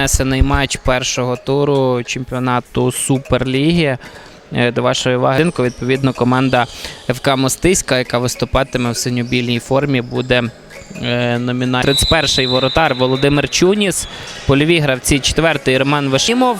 Несений матч першого туру чемпіонату Суперліги. Е, До вашої уваги, відповідно, команда ФК Мостиська, яка виступатиме в синьо-білій формі, буде е, номінальний. 31-й воротар Володимир Чуніс, польові гравці 4-й Роман Вишимов.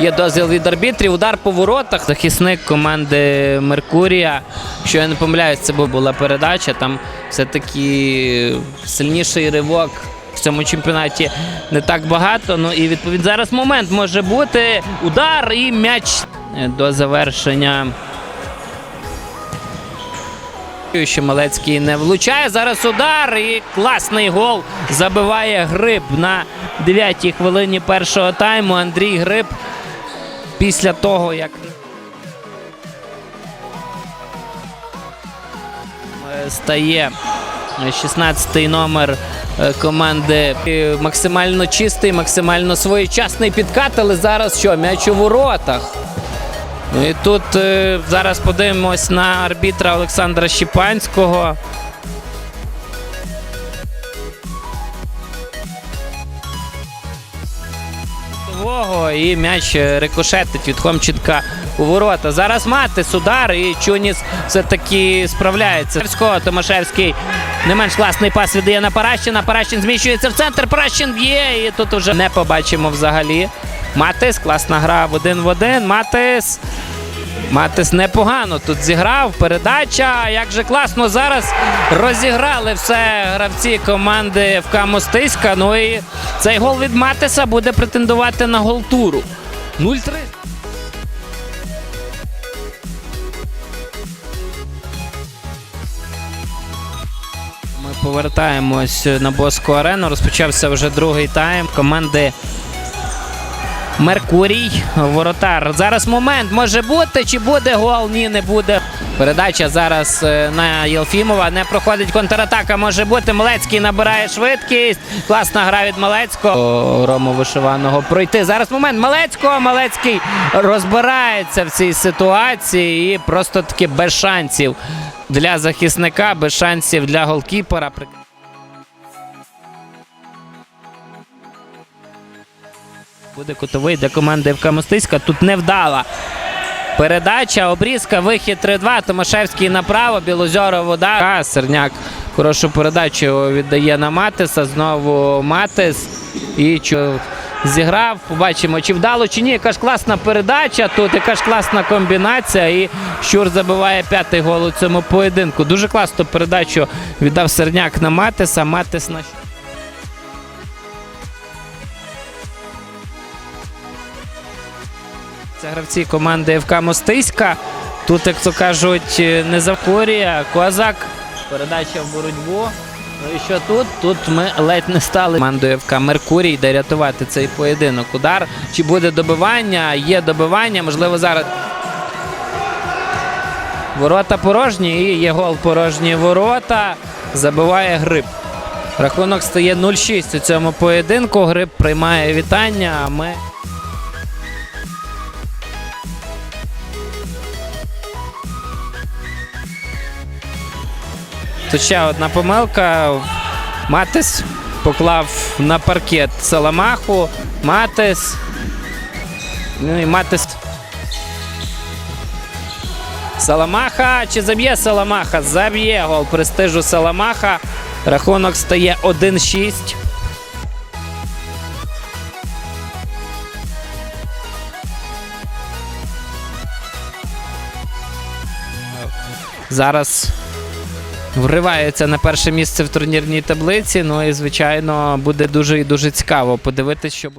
Є дозвіл від арбітрів. Удар по воротах. Захисник команди Меркурія. Якщо я не помиляюсь, це була передача. Там все-таки сильніший ривок в цьому чемпіонаті не так багато. Ну і відповідь зараз момент може бути. Удар і м'яч до завершення. Що Малецький не влучає. Зараз удар і класний гол забиває Гриб на 9-й хвилині першого тайму. Андрій Гриб після того, як стає 16-й номер команди Е, максимально чистий, максимально своєчасний підкат, але зараз що? М'яч у воротах. І тут е, зараз подивимось на арбітра Олександра Щіпанського. І м'яч е, рикошетить від Хомченка у ворота. Зараз Матис удар, і Чуніс все-таки справляється. Томашевський не менш класний пас віддає на Паращина. Паращин зміщується в центр. Паращин б'є. І тут вже не побачимо взагалі. Матис, класна гра в один в один. Матис. Матис непогано тут зіграв. Передача. Як же класно зараз розіграли все гравці команди ФК Мостиська. Ну і цей гол від Матиса буде претендувати на гол туру. 0-3. Повертаємось на Боску арену. Розпочався вже другий тайм команди Меркурій. Воротар. Зараз момент може бути. Чи буде гол? Ні, не буде. Передача зараз е, на Єлфімова. Не проходить контратака. Може бути. Малецький набирає швидкість. Класна гра від Малецького. Рому вишиваного пройти. Зараз момент Малецького. Малецький розбирається в цій ситуації і просто таки без шансів для захисника, без шансів для голкіпера. Буде кутовий для команди ФК Мостиська. Тут невдала. Передача, обрізка, вихід 3-2. Томашевський направо, Білозоров удар. А, Серняк хорошу передачу віддає на Матиса. Знову Матис. І зіграв. Побачимо, чи вдало, чи ні. Яка ж класна передача. Тут яка ж класна комбінація. І Щур забиває п'ятий гол у цьому поєдинку. Дуже класну передачу віддав Серняк на Матиса. Матис на Це гравці команди ФК Мостиська. Тут, як то кажуть, не завкорює. Козак. Передача в боротьбу. Ну і що тут? Тут ми ледь не стали командою ФК Меркурій, де рятувати цей поєдинок. Удар. Чи буде добивання? Є добивання. Можливо, зараз. Ворота порожні і є гол порожні ворота. Забиває гриб. Рахунок стає 0-6 у цьому поєдинку. Гриб приймає вітання. А ми. Тут ще одна помилка. Матис поклав на паркет Саламаху. Матис. Ну і Матис. Саламаха. Чи заб'є Саламаха? Заб'є гол престижу Саламаха. Рахунок стає 1-6. Зараз вривається на перше місце в турнірній таблиці. Ну і звичайно буде дуже і дуже цікаво подивитися, що буде.